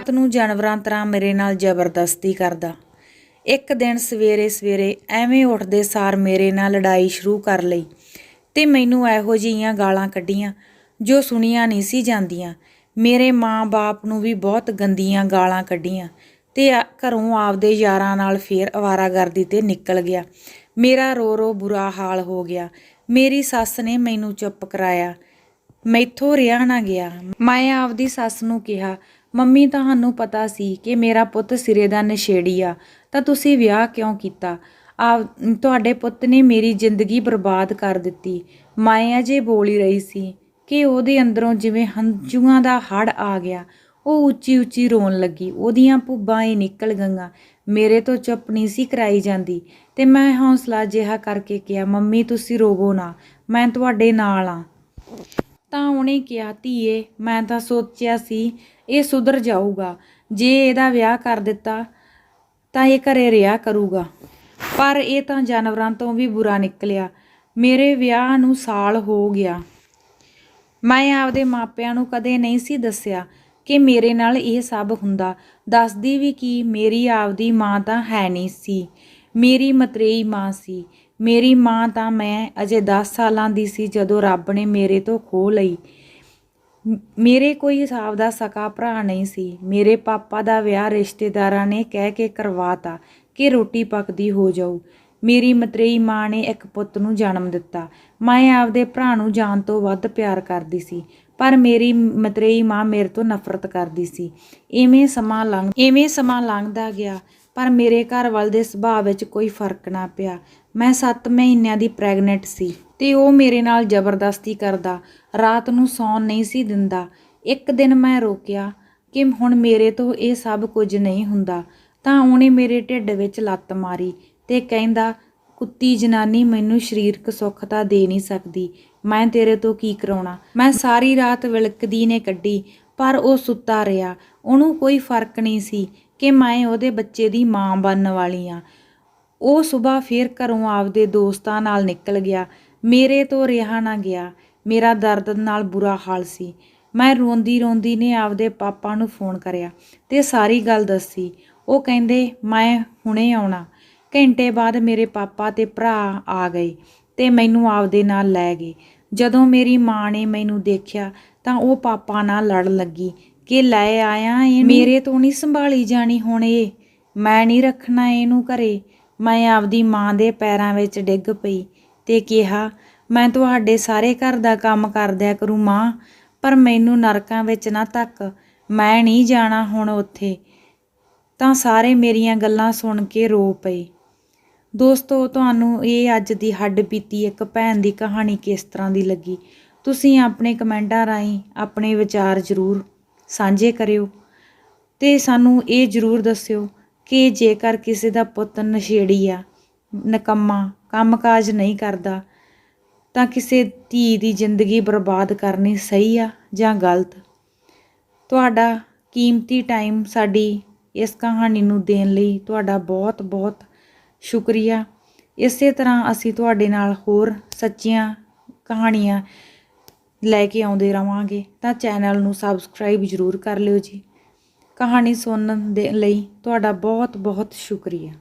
ਰਾਤ ਨੂੰ ਜਾਨਵਰਾਂ ਤਰ੍ਹਾਂ ਮੇਰੇ ਨਾਲ ਜ਼ਬਰਦਸਤੀ ਕਰਦਾ। ਇੱਕ ਦਿਨ ਸਵੇਰੇ ਸਵੇਰੇ ਐਵੇਂ ਉੱਠਦੇ ਸਾਰ ਮੇਰੇ ਨਾਲ ਲੜਾਈ ਸ਼ੁਰੂ ਕਰ ਲਈ ਤੇ ਮੈਨੂੰ ਇਹੋ ਜਿਹੀਆਂ ਗਾਲਾਂ ਕੱਢੀਆਂ ਜੋ ਸੁਣੀਆਂ ਨਹੀਂ ਸੀ ਜਾਂਦੀਆਂ। ਮੇਰੇ ਮਾਂ-ਬਾਪ ਨੂੰ ਵੀ ਬਹੁਤ ਗੰਦੀਆਂ ਗਾਲਾਂ ਕੱਢੀਆਂ ਤੇ ਘਰੋਂ ਆਪਦੇ ਯਾਰਾਂ ਨਾਲ ਫੇਰ ਅਵਾਰਾਗਰਦੀ ਤੇ ਨਿਕਲ ਗਿਆ। ਮੇਰਾ ਰੋ ਰੋ ਬੁਰਾ ਹਾਲ ਹੋ ਗਿਆ। ਮੇਰੀ ਸੱਸ ਨੇ ਮੈਨੂੰ ਚੁੱਪ ਕਰਾਇਆ। ਮੈਥੋਂ ਰਿਹਾ ਨਾ ਗਿਆ। ਮੈਂ ਆਪਦੀ ਸੱਸ ਨੂੰ ਕਿਹਾ ਮੰਮੀ, ਤੁਹਾਨੂੰ ਪਤਾ ਸੀ ਕਿ ਮੇਰਾ ਪੁੱਤ ਸਿਰੇ ਦਾ ਨਸ਼ੇੜੀ ਆ, ਤਾਂ ਤੁਸੀਂ ਵਿਆਹ ਕਿਉਂ ਕੀਤਾ? ਆ ਤੁਹਾਡੇ ਪੁੱਤ ਨੇ ਮੇਰੀ ਜ਼ਿੰਦਗੀ ਬਰਬਾਦ ਕਰ ਦਿੱਤੀ। ਮੈਂ ਅਜੇ ਬੋਲ ਹੀ ਰਹੀ ਸੀ ਕਿ ਉਹਦੇ ਅੰਦਰੋਂ ਜਿਵੇਂ ਹੰਝੂਆਂ ਦਾ ਹੜ ਆ ਗਿਆ, ਉਹ ਉੱਚੀ ਉੱਚੀ ਰੋਣ ਲੱਗੀ, ਉਹਦੀਆਂ ਭੁੱਬਾਂ ਹੀ ਨਿਕਲ ਗਈਆਂ। ਮੇਰੇ ਤੋਂ ਚੁੱਪ ਨਹੀਂ ਸੀ ਕਰਾਈ ਜਾਂਦੀ ਤੇ ਮੈਂ ਹੌਸਲਾ ਜਿਹਾ ਕਰਕੇ ਕਿਹਾ, ਮੰਮੀ, ਤੁਸੀਂ ਰੋਵੋ ਨਾ, ਮੈਂ ਤੁਹਾਡੇ ਨਾਲ ਆ। ਤਾਂ ਉਹਨੇ ਕਿਹਾ, ਧੀਏ, ਮੈਂ ਤਾਂ ਸੋਚਿਆ ਸੀ ਇਹ ਸੁਧਰ ਜਾਊਗਾ। ਜੇ ਇਹਦਾ ਵਿਆਹ ਕਰ ਦਿੱਤਾ ਤਾਂ ਇਹ ਘਰੇ ਰਿਹਾ ਕਰੂਗਾ। ਪਰ ਇਹ ਤਾਂ ਜਾਨਵਰਾਂ ਤੋਂ ਵੀ ਬੁਰਾ ਨਿਕਲਿਆ। ਮੇਰੇ ਵਿਆਹ ਨੂੰ ਸਾਲ ਹੋ ਗਿਆ। ਮੈਂ ਆਪਦੇ ਮਾਪਿਆਂ ਨੂੰ ਕਦੇ ਨਹੀਂ ਸੀ ਦੱਸਿਆ ਕਿ ਮੇਰੇ ਨਾਲ ਇਹ ਸਭ ਹੁੰਦਾ। ਦੱਸਦੀ ਵੀ ਕੀ, ਮੇਰੀ ਆਪਦੀ ਮਾਂ ਤਾਂ ਹੈ ਨਹੀਂ ਸੀ। ਮੇਰੀ ਮਤਰੇਈ ਮਾਂ ਸੀ। ਮੇਰੀ ਮਾਂ ਤਾਂ ਮੈਂ ਅਜੇ 10 ਸਾਲਾਂ ਦੀ ਸੀ ਜਦੋਂ ਰੱਬ ਨੇ ਮੇਰੇ ਤੋਂ ਖੋਹ ਲਈ। ਮੇਰੇ ਕੋਈ ਹਿਸਾਬ ਦਾ ਸਕਾ ਭਰਾ ਨਹੀਂ ਸੀ। ਮੇਰੇ ਪਾਪਾ ਦਾ ਵਿਆਹ ਰਿਸ਼ਤੇਦਾਰਾਂ ਨੇ ਕਹਿ ਕੇ ਕਰਵਾਤਾ ਕਿ ਰੋਟੀ ਪੱਕਦੀ ਹੋ ਜਾਊ। ਮੇਰੀ ਮਤਰੇਈ ਮਾਂ ਨੇ ਇੱਕ ਪੁੱਤ ਨੂੰ ਜਨਮ ਦਿੱਤਾ। ਮੈਂ ਆਪਦੇ ਭਰਾ ਨੂੰ ਜਾਨ ਤੋਂ ਵੱਧ ਪਿਆਰ ਕਰਦੀ ਸੀ, ਪਰ ਮੇਰੀ ਮਤਰੇਈ ਮਾਂ ਮੇਰੇ ਤੋਂ ਨਫ਼ਰਤ ਕਰਦੀ ਸੀ। ਇਵੇਂ ਸਮਾਂ ਲੰਘ, ਇਵੇਂ ਸਮਾਂ ਲੰਘਦਾ ਗਿਆ, ਪਰ ਮੇਰੇ ਘਰ ਵਾਲ ਦੇ ਸੁਭਾਅ ਵਿੱਚ ਕੋਈ ਫ਼ਰਕ ਨਾ ਪਿਆ। ਮੈਂ 7 ਮਹੀਨਿਆਂ ਦੀ ਪ੍ਰੈਗਨੈਂਟ ਸੀ ਤੇ ਉਹ ਮੇਰੇ ਨਾਲ ਜ਼ਬਰਦਸਤੀ ਕਰਦਾ, ਰਾਤ ਨੂੰ ਸੌਣ ਨਹੀਂ ਸੀ ਦਿੰਦਾ। ਇੱਕ ਦਿਨ ਮੈਂ ਰੋਕਿਆ ਕਿ ਹੁਣ ਮੇਰੇ ਤੋਂ ਇਹ ਸਭ ਕੁਝ ਨਹੀਂ ਹੁੰਦਾ, ਤਾਂ ਉਹਨੇ ਮੇਰੇ ਢਿੱਡ ਵਿੱਚ ਲੱਤ ਮਾਰੀ ਤੇ ਕਹਿੰਦਾ, ਕੁੱਤੀ ਜਨਾਨੀ ਮੈਨੂੰ ਸਰੀਰਕ ਸੁੱਖ ਤਾਂ ਦੇ ਨਹੀਂ ਸਕਦੀ, ਮੈਂ ਤੇਰੇ ਤੋਂ ਕੀ ਕਰਾਉਣਾ? ਮੈਂ ਸਾਰੀ ਰਾਤ ਵਿਲਕਦੀ ਨੇ ਕੱਢੀ, ਪਰ ਉਹ ਸੁੱਤਾ ਰਿਹਾ। ਉਹਨੂੰ ਕੋਈ ਫ਼ਰਕ ਨਹੀਂ ਸੀ ਕਿ ਮੈਂ ਉਹਦੇ ਬੱਚੇ ਦੀ ਮਾਂ ਬਣਨ ਵਾਲੀ ਆ ਉਹ ਸਵੇਰ ਫੇਰ ਘਰੋਂ ਆਪਦੇ ਦੋਸਤਾਂ ਨਾਲ ਨਿਕਲ ਗਿਆ। ਮੇਰੇ ਤੋਂ ਰਿਹਾ ਨਾ ਗਿਆ। ਮੇਰਾ ਦਰਦ ਨਾਲ ਬੁਰਾ ਹਾਲ ਸੀ। ਮੈਂ ਰੋਂਦੀ ਰੋਂਦੀ ਨੇ ਆਪਦੇ ਪਾਪਾ ਨੂੰ ਫੋਨ ਕਰਿਆ ਤੇ ਸਾਰੀ ਗੱਲ ਦੱਸੀ। ਉਹ ਕਹਿੰਦੇ, ਮੈਂ ਹੁਣੇ ਆਉਣਾ। ਘੰਟੇ ਬਾਅਦ ਮੇਰੇ ਪਾਪਾ ਤੇ ਭਰਾ ਆ ਗਏ ਤੇ ਮੈਨੂੰ ਆਪਦੇ ਨਾਲ ਲੈ ਗਏ। ਜਦੋਂ ਮੇਰੀ ਮਾਂ ਨੇ ਮੈਨੂੰ ਦੇਖਿਆ ਤਾਂ ਉਹ ਪਾਪਾ ਨਾਲ ਲੜਨ ਲੱਗੀ ਕਿ ਲੈ ਆਇਆ ਇਹ ਮੇਰੇ ਤੋਂ ਨਹੀਂ ਸੰਭਾਲੀ ਜਾਣੀ ਹੁਣ ਇਹ। ਮੈਂ ਨਹੀਂ ਰੱਖਣਾ ਇਹਨੂੰ ਘਰੇ। ਮੈਂ ਆਪਦੀ ਮਾਂ ਦੇ ਪੈਰਾਂ ਵਿੱਚ ਡਿੱਗ ਪਈ ਤੇ ਕਿਹਾ, ਮੈਂ ਤੁਹਾਡੇ ਸਾਰੇ ਘਰ ਦਾ ਕੰਮ ਕਰਦਿਆ ਕਰੂ ਮਾਂ, ਪਰ ਮੈਨੂੰ ਨਰਕਾਂ ਵਿੱਚ ਨਾ ਤੱਕ ਮੈਂ ਨਹੀਂ ਜਾਣਾ ਹੁਣ ਉੱਥੇ। ਤਾਂ ਸਾਰੇ ਮੇਰੀਆਂ ਗੱਲਾਂ ਸੁਣ ਕੇ ਰੋ ਪਏ। ਦੋਸਤੋ, ਤੁਹਾਨੂੰ ਇਹ ਅੱਜ ਦੀ ਹੱਡ ਬੀਤੀ ਇੱਕ ਭੈਣ ਦੀ ਕਹਾਣੀ ਕਿਸ ਤਰ੍ਹਾਂ ਦੀ ਲੱਗੀ? ਤੁਸੀਂ ਆਪਣੇ ਕਮੈਂਟਾਂ ਰਾਹੀਂ ਆਪਣੇ ਵਿਚਾਰ ਜ਼ਰੂਰ ਸਾਂਝੇ ਕਰਿਓ ਤੇ ਸਾਨੂੰ ਇਹ ਜ਼ਰੂਰ ਦੱਸਿਓ ਕਿ ਜੇਕਰ ਕਿਸੇ ਦਾ ਪੁੱਤ ਨਸ਼ੇੜੀ ਆ, ਨਕੰਮਾ, ਕੰਮਕਾਜ ਨਹੀਂ ਕਰਦਾ, ਤਾਂ ਕਿਸੇ ਧੀ ਦੀ ਜ਼ਿੰਦਗੀ ਬਰਬਾਦ ਕਰਨੀ ਸਹੀ ਆ ਜਾਂ ਗਲਤ? ਤੁਹਾਡਾ ਕੀਮਤੀ ਟਾਈਮ ਸਾਡੀ ਇਸ ਕਹਾਣੀ ਨੂੰ ਦੇਣ ਲਈ ਤੁਹਾਡਾ ਬਹੁਤ ਬਹੁਤ ਸ਼ੁਕਰੀਆ। ਇਸੇ ਤਰ੍ਹਾਂ ਅਸੀਂ ਤੁਹਾਡੇ ਨਾਲ ਹੋਰ ਸੱਚੀਆਂ ਕਹਾਣੀਆਂ ਲੈ ਕੇ ਆਉਂਦੇ ਰਵਾਂਗੇ, ਤਾਂ ਚੈਨਲ ਨੂੰ ਸਬਸਕ੍ਰਾਈਬ ਜ਼ਰੂਰ ਕਰ ਲਿਓ ਜੀ। ਕਹਾਣੀ ਸੁਣਨ ਦੇ ਲਈ ਤੁਹਾਡਾ ਬਹੁਤ ਬਹੁਤ ਸ਼ੁਕਰੀਆ।